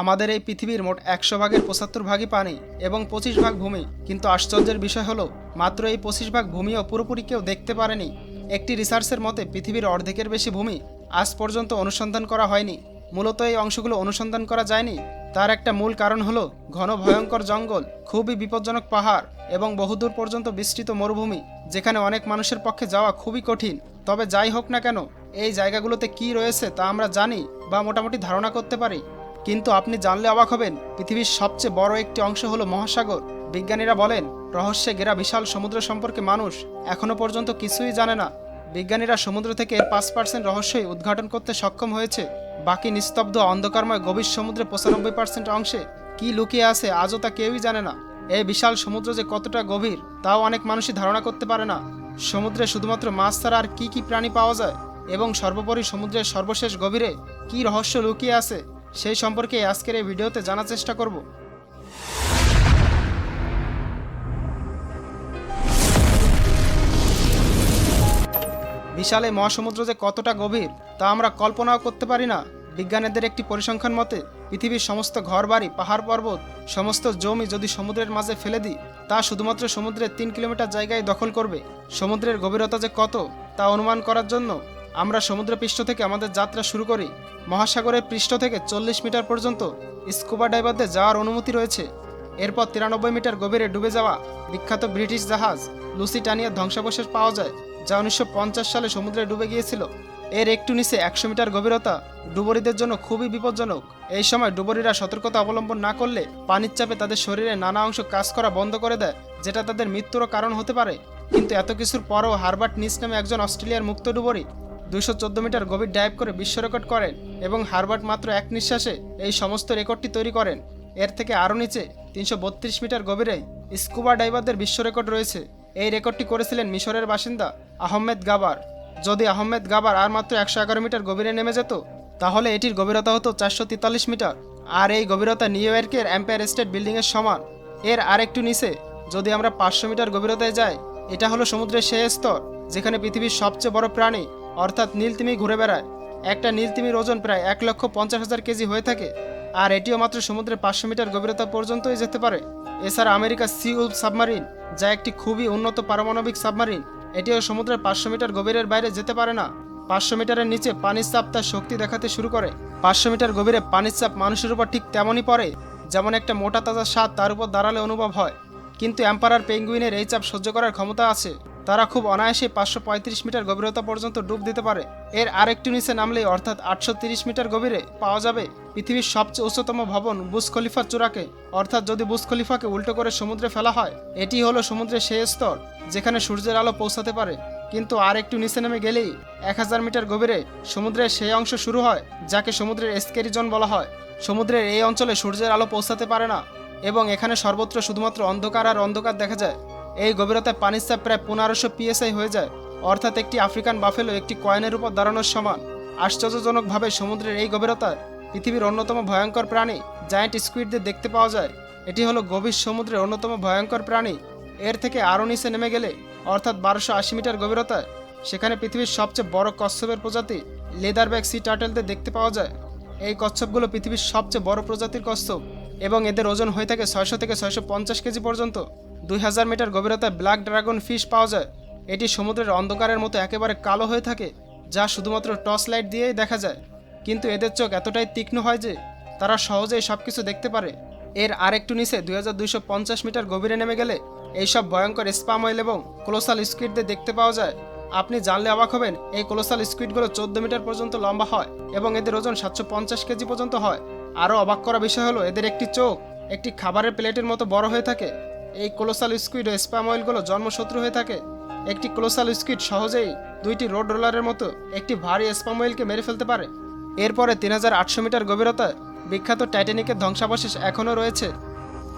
আমাদের এই পৃথিবীর মোট একশো ভাগের পঁচাত্তর ভাগই পানি এবং পঁচিশ ভাগ ভূমি। কিন্তু আশ্চর্যের বিষয় হলো, মাত্র এই পঁচিশ ভাগ ভূমিও পুরোপুরি কেউ দেখতে পারেনি। একটি রিসার্চের মতে, পৃথিবীর অর্ধেকের বেশি ভূমি আজ পর্যন্ত অনুসন্ধান করা হয়নি। মূলত এই অংশগুলো অনুসন্ধান করা যায়নি। তার একটা মূল কারণ হলো, ঘন ভয়ঙ্কর জঙ্গল, খুবই বিপজ্জনক পাহাড় এবং বহুদূর পর্যন্ত বিস্তৃত মরুভূমি, যেখানে অনেক মানুষের পক্ষে যাওয়া খুবই কঠিন। তবে যাই হোক না কেন, এই জায়গাগুলোতে কি রয়েছে তা আমরা জানি বা মোটামুটি ধারণা করতে পারি। কিন্তু আপনি জানলে অবাক হবেন, পৃথিবীর সবচেয়ে বড় একটি অংশ হলো মহাসাগর। বিজ্ঞানীরা বলেন, রহস্যে ঘেরা বিশাল সমুদ্র সম্পর্কে মানুষ এখনও পর্যন্ত কিছুই জানে না। বিজ্ঞানীরা সমুদ্র থেকে এর পাঁচ পার্সেন্ট রহস্যই উদ্ঘাটন করতে সক্ষম হয়েছে। বাকি নিস্তব্ধ, অন্ধকারময়, গভীর সমুদ্রে পঁচানব্বই পার্সেন্ট অংশে কি লুকিয়ে আছে আজও তা কেউই জানে না। এই বিশাল সমুদ্র যে কতটা গভীর, তাও অনেক মানুষই ধারণা করতে পারে না। সমুদ্রে শুধুমাত্র মাছ ছাড়া আর কি কি প্রাণী পাওয়া যায়? এবং সর্বোপরি সমুদ্রের সর্বশেষ গভীরে কি রহস্য লুকিয়ে আছে? সেই সম্পর্কে আজকের এই ভিডিওতে জানার চেষ্টা করব। বিশাল মহাসমুদ্র যে কতটা গভীর, তা আমরা কল্পনাও করতে পারি না। বিজ্ঞানীদের একটি পরিসংখ্যান মতে, পৃথিবীর সমস্ত ঘরবাড়ি, পাহাড় পর্বত, সমস্ত জমি যদি সমুদ্রের মাঝে ফেলে দিই, তা শুধুমাত্র সমুদ্রের তিন কিলোমিটার জায়গায় দখল করবে। সমুদ্রের গভীরতা যে কত, তা অনুমান করার জন্য আমরা সমুদ্র পৃষ্ঠ থেকে আমাদের যাত্রা শুরু করি। মহাসাগরের পৃষ্ঠ থেকে চল্লিশ মিটার পর্যন্ত স্কুবা ডাইভারদের যাওয়ার অনুমতি রয়েছে। এরপর তিরানব্বই মিটার গভীরে ডুবে যাওয়া বিখ্যাত ব্রিটিশ জাহাজ লুসিটানিয়ার ধ্বংসাবশেষ পাওয়া যায়, যা উনিশশো পঞ্চাশ সালে সমুদ্রে ডুবে গিয়েছিল। এর একটু নিচে একশো মিটার গভীরতা ডুবরীদের জন্য খুবই বিপজ্জনক। এই সময় ডুবরীরা সতর্কতা অবলম্বন না করলে পানির চাপে তাদের শরীরে নানা অংশ কাজ করা বন্ধ করে দেয়, যেটা তাদের মৃত্যুরও কারণ হতে পারে। কিন্তু এত কিছুর পরও হারবার্ট নিস নামে একজন অস্ট্রেলিয়ার মুক্ত ডুবরী দুশো মিটার গভীর ডাইভ করে বিশ্ব রেকর্ড করেন এবং হারবার্ট মাত্র এক নিঃশ্বাসে এই সমস্ত রেকর্ডটি তৈরি করেন। এর থেকে আরও নিচে তিনশো বত্রিশ মিটার গভীরে স্কুবা ডাইভারদের বিশ্ব রেকর্ড রয়েছে। এই রেকর্ডটি করেছিলেন মিশরের বাসিন্দা আহমেদ গাবার। যদি আহমেদ গাবার আর মাত্র একশো এগারো মিটার গভীরে নেমে যেত, তাহলে এটির গভীরতা হতো চারশো তেতাল্লিশ মিটার। আর এই গভীরতা নিউ ইয়র্কের এম্পায়ার স্টেট বিল্ডিংয়ের সমান। এর আর একটু নিচে যদি আমরা পাঁচশো মিটার গভীরতায় যাই, এটা হলো সমুদ্রের সেই স্তর, যেখানে পৃথিবীর সবচেয়ে বড় প্রাণী অর্থাৎ নীলতিমি ঘুরে বেড়ায়। একটা নীলতিমির ওজন প্রায় এক লক্ষ পঞ্চাশ হাজার কেজি হয়ে থাকে, আর এটিও মাত্র সমুদ্রের পাঁচশো মিটার গভীরতা পর্যন্তই যেতে পারে। এছাড়া আমেরিকার সি উল্ফ সাবমারিন, যা একটি খুবই উন্নত পারমাণবিক সাবমারিন, এটিও সমুদ্রের পাঁচশো মিটার গভীরের বাইরে যেতে পারে না। পাঁচশো মিটারের নিচে পানির চাপ তার শক্তি দেখাতে শুরু করে। পাঁচশো মিটার গভীরে পানির চাপ মানুষের উপর ঠিক তেমনই পড়ে, যেমন একটা মোটা তাজা স্বাদ তার উপর দাঁড়ালে অনুভব হয়। কিন্তু অ্যাম্পারার পেঙ্গুইনের এই চাপ সহ্য করার ক্ষমতা আছে। তারা খুব অনায়াসে পাঁচশো পঁয়ত্রিশ মিটার গভীরতা পর্যন্ত ডুব দিতে পারে। এর আরেকটু নিচে নামলেই অর্থাৎ আটশো মিটার গভীরে পাওয়া যাবে পৃথিবীর সবচেয়ে উচ্চতম ভবন বুস খলিফার চূড়াকে। অর্থাৎ যদি বুস খলিফাকে উল্টো করে সমুদ্রে ফেলা হয়, এটি হলো সমুদ্রের সেই স্তর যেখানে সূর্যের আলো পৌঁছাতে পারে। কিন্তু আর একটু নিচে নেমে গেলেই এক হাজার মিটার গভীরে সমুদ্রের সেই অংশ শুরু হয়, যাকে সমুদ্রের এসকেরি জোন বলা হয়। সমুদ্রের এই অঞ্চলে সূর্যের আলো পৌঁছাতে পারে না এবং এখানে সর্বত্র শুধুমাত্র অন্ধকার আর অন্ধকার দেখা যায়। এই গভীরতায় পানির চাপ প্রায় পনেরোশো পিএসআই হয়ে যায়। অর্থাৎ একটি আফ্রিকান বাফেলো একটি কয়েনের উপর দাঁড়ানোর সমান। আশ্চর্যজনকভাবে সমুদ্রের এই গভীরতায় পৃথিবীর অন্যতম ভয়ঙ্কর প্রাণী, জায়ান্ট স্কুইডদের দেখতে পাওয়া যায়। এটি হলো গভীর সমুদ্রের অন্যতম ভয়ঙ্কর প্রাণী। এর থেকে আরও নিচে নেমে গেলে, অর্থাৎ বারোশো আশি মিটার গভীরতায়, সেখানে পৃথিবীর সবচেয়ে বড় কচ্ছপের প্রজাতি লেদার ব্যাগ সি টার্টেলদের দেখতে পাওয়া যায়। এই কচ্ছপগুলো পৃথিবীর সবচেয়ে বড় প্রজাতির কচ্ছপ এবং এদের ওজন হয়ে থাকে ছয়শো থেকে ছয়শো পঞ্চাশ কেজি পর্যন্ত। দুই হাজার মিটার গভীরতায় ব্ল্যাক ড্রাগন ফিশ পাওয়া যায়। এটি সমুদ্রের অন্ধকারের মতো একেবারে কালো হয়ে থাকে, যা শুধুমাত্র টর্চ লাইট দিয়েই দেখা যায়। কিন্তু এদের চোখ এতটাই তীক্ষ্ণ হয় যে, তারা সহজেই সব কিছু দেখতে পারে। এর আরেকটু নিচে দুই হাজার দুইশো পঞ্চাশ মিটার গভীরে নেমে গেলে এইসব ভয়ঙ্কর স্পাম অয়েল এবং কোলোসাল স্কুইডদের দেখতে পাওয়া যায়। আপনি জানলে অবাক হবেন, এই কোলোসাল স্কুইডগুলো চোদ্দ মিটার পর্যন্ত লম্বা হয় এবং এদের ওজন সাতশো পঞ্চাশ কেজি পর্যন্ত হয়। আরও অবাক করা বিষয় হলো, এদের একটি চোখ একটি খাবারের প্লেটের মতো বড় হয়ে থাকে এই কোলোসাল স্কুইড ও স্পাম অয়েলগুলো জন্মশত্রু হয়ে থাকে। একটি কোলোসাল স্কুইড সহজেই দুইটি রোড রোলারের মতো একটি ভারী স্পাম অয়েলকে মেরে ফেলতে পারে। এরপরে তিন হাজার আটশো মিটার গভীরতায় বিখ্যাত টাইটানিকের ধ্বংসাবশেষ এখনও রয়েছে।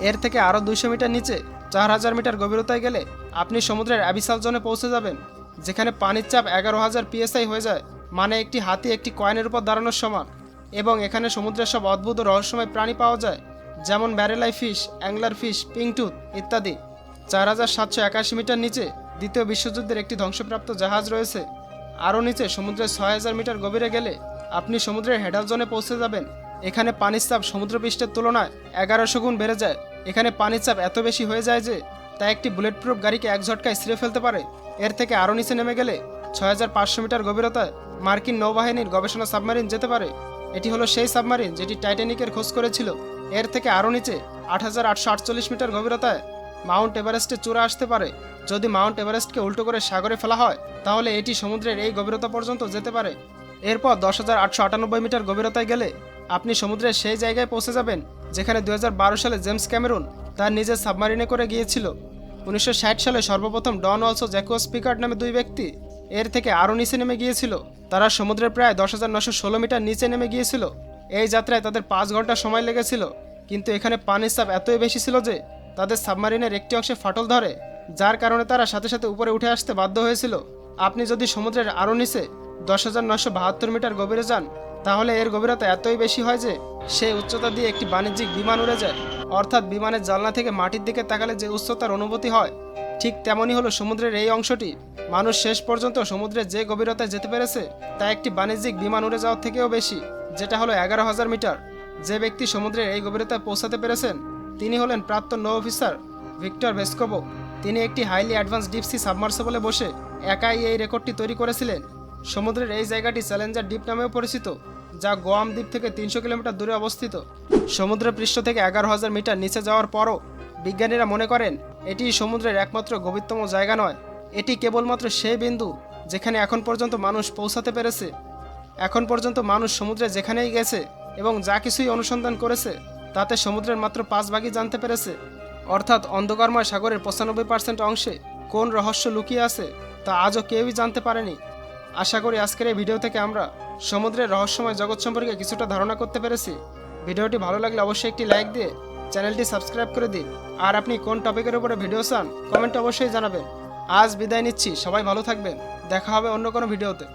এর থেকে আরও দুইশো মিটার নিচে চার হাজার মিটার গভীরতায় গেলে আপনি সমুদ্রের অ্যাবিসাল জোনে পৌঁছে যাবেন, যেখানে পানির চাপ এগারো হাজার পিএসআই হয়ে যায় মানে একটি হাতি একটি কয়েনের উপর দাঁড়ানোর সমান। এবং এখানে সমুদ্রের সব অদ্ভুত রহস্যময় প্রাণী পাওয়া যায়। যেমন ব্যারেলাই ফিশ, অ্যাংলার ফিশ পিংটুথ ইত্যাদি। চার হাজার সাতশো একাশি মিটার নিচে দ্বিতীয় বিশ্বযুদ্ধের একটি ধ্বংসপ্রাপ্ত জাহাজ রয়েছে। আরও নিচে সমুদ্রের ছয় হাজার মিটার গভীরে গেলে আপনি সমুদ্রের হেডাল জোনে পৌঁছে যাবেন। এখানে পানির চাপ সমুদ্রপৃষ্ঠের তুলনায় এগারোশো গুণ বেড়ে যায়। এখানে পানির চাপ এত বেশি হয়ে যায় যে তা একটি বুলেট প্রুফ গাড়িকে এক ঝটকায় ছিঁড়ে ফেলতে পারে। এর থেকে আরও নিচে নেমে গেলে ছয় হাজার পাঁচশো মিটার গভীরতায় মার্কিন নৌবাহিনীর গবেষণা সাবমারিন যেতে পারে। এটি হলো সেই সাবমারিন যেটি টাইটানিকের খোঁজ করেছিল। এর থেকে আরও নিচে আট হাজার আটশো আটচল্লিশ মিটার গভীরতায় মাউন্ট এভারেস্টে চূড়া আসতে পারে। যদি মাউন্ট এভারেস্টকে উল্টো করে সাগরে ফেলা হয়, তাহলে এটি সমুদ্রের এই গভীরতা পর্যন্ত যেতে পারে। এরপর দশ হাজার আটশো আটানব্বই মিটার গভীরতায় গেলে আপনি সমুদ্রের সেই জায়গায় পৌঁছে যাবেন যেখানে দুই হাজার বারো সালে জেমস ক্যামেরুন তার নিজের সাবমারিনে করে গিয়েছিল। উনিশশো ষাট সালে সর্বপ্রথম ডন অলসো জ্যাকোয়াস পিকার্ড নামে দুই ব্যক্তি এর থেকে আরও নিচে নেমে গিয়েছিল। তারা সমুদ্রের প্রায় দশ হাজার নশো ষোলো মিটার নিচে নেমে গিয়েছিল। এই যাত্রায় তাদের পাঁচ ঘণ্টা সময় লেগেছিল। কিন্তু এখানে পানির চাপ এতই বেশি ছিল যে, তাদের সাবমারিনের একটি অংশে ফাটল ধরে, যার কারণে তারা সাথে সাথে উপরে উঠে আসতে বাধ্য হয়েছিল। আপনি যদি সমুদ্রের আরও নিচে দশ হাজার নশো বাহাত্তর মিটার গভীরে যান, তাহলে এর গভীরতা এতই বেশি হয় যে সেই উচ্চতা দিয়ে একটি বাণিজ্যিক বিমান উড়ে যায়। অর্থাৎ বিমানের জানলা থেকে মাটির দিকে তাকালে যে উচ্চতার অনুভূতি হয়, ঠিক তেমনই হলো সমুদ্রের এই অংশটি। মানুষ শেষ পর্যন্ত সমুদ্রের যে গভীরতায় যেতে পেরেছে, তা একটি বাণিজ্যিক বিমান উড়ে যাওয়ার থেকেও বেশি। যেটা হলো এগারো হাজার মিটার। যে ব্যক্তি সমুদ্রের এই গভীরতায় পৌঁছাতে পেরেছেন, তিনি হলেন প্রাক্তন নৌ অফিসার ভিক্টর ভেস্কোভো। তিনি একটি হাইলি অ্যাডভান্স ডিপসি সাবমার্সেবলে বসে একাই এই রেকর্ডটি তৈরি করেছিলেন। সমুদ্রের এই জায়গাটি চ্যালেঞ্জার দ্বীপ নামেও পরিচিত, যা গোয়াম দ্বীপ থেকে তিনশো কিলোমিটার দূরে অবস্থিত। সমুদ্র পৃষ্ঠ থেকে এগারো হাজার মিটার নিচে যাওয়ার পরও বিজ্ঞানীরা মনে করেন, এটি সমুদ্রের একমাত্র গভীরতম জায়গা নয়। এটি কেবলমাত্র সেই বিন্দু, যেখানে এখন পর্যন্ত মানুষ পৌঁছাতে পেরেছে। এখন পর্যন্ত মানুষ সমুদ্রে যেখানেই গেছে এবং যা কিছুই অনুসন্ধান করেছে, তাতে সমুদ্রের মাত্র পাঁচ ভাগই জানতে পেরেছে। অর্থাৎ অন্ধকারময় সাগরের পঁচানব্বই পার্সেন্ট অংশে কোন রহস্য লুকিয়ে আছে, তা আজও কেউই জানতে পারেনি। আশা করি আজকের এই ভিডিও থেকে আমরা সমুদ্রের রহস্যময় জগৎ সম্পর্কে কিছুটা ধারণা করতে পেরেছি। ভিডিওটি ভালো লাগলে অবশ্যই একটি লাইক দিয়ে চ্যানেলটি সাবস্ক্রাইব করে দিন। আর আপনি কোন টপিকের উপরে ভিডিও চান, কমেন্ট অবশ্যই জানাবেন। আজ বিদায় নিচ্ছি, সবাই ভালো থাকবেন। দেখা হবে অন্য কোনো ভিডিওতে।